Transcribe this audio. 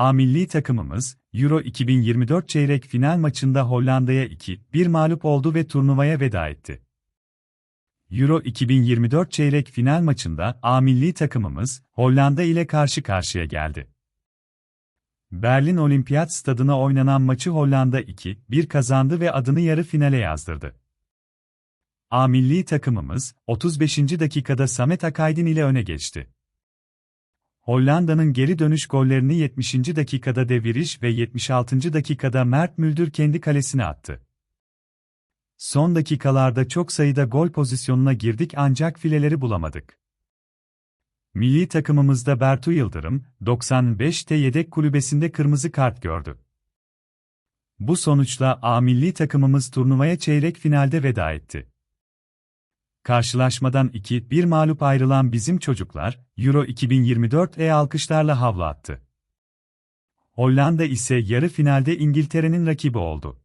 A milli takımımız, Euro 2024 çeyrek final maçında Hollanda'ya 2-1 mağlup oldu ve turnuvaya veda etti. Euro 2024 çeyrek final maçında A milli takımımız, Hollanda ile karşı karşıya geldi. Berlin Olimpiyat Stadına oynanan maçı Hollanda 2-1 kazandı ve adını yarı finale yazdırdı. A milli takımımız, 35. dakikada Samet Akaydın ile öne geçti. Hollanda'nın geri dönüş gollerini 70. dakikada Deviriş ve 76. dakikada Mert Müldür kendi kalesine attı. Son dakikalarda çok sayıda gol pozisyonuna girdik ancak fileleri bulamadık. Milli takımımızda Bertu Yıldırım, 95'te yedek kulübesinde kırmızı kart gördü. Bu sonuçla A milli takımımız turnuvaya çeyrek finalde veda etti. Karşılaşmadan 2-1 mağlup ayrılan bizim çocuklar, Euro 2024'e alkışlarla havlu attı. Hollanda ise yarı finalde İngiltere'nin rakibi oldu.